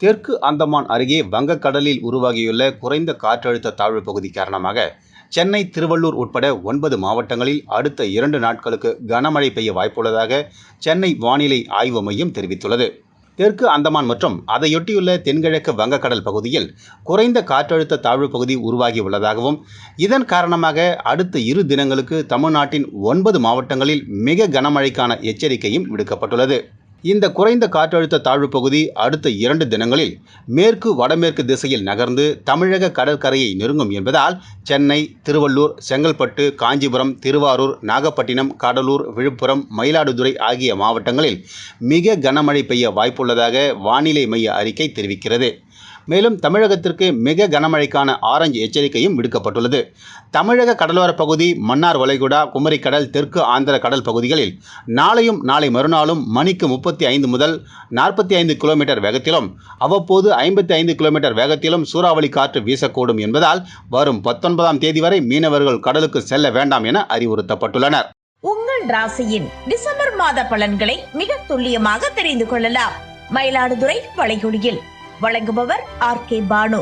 தெற்கு அந்தமான் அருகே வங்கக்கடலில் உருவாகியுள்ள குறைந்த காற்றழுத்த தாழ்வு பகுதி காரணமாக சென்னை திருவள்ளூர் உட்பட ஒன்பது மாவட்டங்களில் அடுத்த இரண்டு நாட்களுக்கு கனமழை பெய்ய வாய்ப்புள்ளதாக சென்னை வானிலை ஆய்வு மையம் தெரிவித்துள்ளது. தெற்கு அந்தமான் மற்றும் அதையொட்டியுள்ள தென்கிழக்கு வங்கக்கடல் பகுதியில் குறைந்த காற்றழுத்த தாழ்வு பகுதி உருவாகியுள்ளதாகவும் இதன் காரணமாக அடுத்த இரு தினங்களுக்கு தமிழ்நாட்டின் ஒன்பது மாவட்டங்களில் மிக கனமழைக்கான எச்சரிக்கையும் விடுக்கப்பட்டுள்ளது. இந்த குறைந்த காற்றழுத்த தாழ்வு பகுதி அடுத்த இரண்டு தினங்களில் மேற்கு வடமேற்கு திசையில் நகர்ந்து தமிழக கடற்கரையை நெருங்கும் என்பதால் சென்னை திருவள்ளூர் செங்கல்பட்டு காஞ்சிபுரம் திருவாரூர் நாகப்பட்டினம் கடலூர் விழுப்புரம் மயிலாடுதுறை ஆகிய மாவட்டங்களில் மிக கனமழை பெய்ய வாய்ப்புள்ளதாக வானிலை மைய அறிக்கை தெரிவிக்கிறது. மேலும் தமிழகத்திற்கு மிக கனமழைக்கான ஆரஞ்சு எச்சரிக்கையும் விடுக்கப்பட்டுள்ளது. தமிழக கடலோர பகுதி மன்னார் வளைகுடா குமரிக்கடல் தெற்கு ஆந்திர கடல் பகுதிகளில் நாளையும் நாளை மறுநாளும் மணிக்கு முப்பத்தி ஐந்து முதல் நாற்பத்தி ஐந்து கிலோமீட்டர் வேகத்திலும் அவ்வப்போது ஐம்பத்தி ஐந்து கிலோமீட்டர் வேகத்திலும் சூறாவளி காற்று வீசக்கூடும் என்பதால் வரும் பத்தொன்பதாம் தேதி வரை மீனவர்கள் கடலுக்கு செல்ல வேண்டாம் என அறிவுறுத்தப்பட்டுள்ளனர். உங்கள் ராசியின் டிசம்பர் மாத பலன்களை மிக துல்லியமாக தெரிந்து கொள்ளலாம். மயிலாடுதுறை வளைகுடியில் வழங்குபவர் ஆர் கே பானு.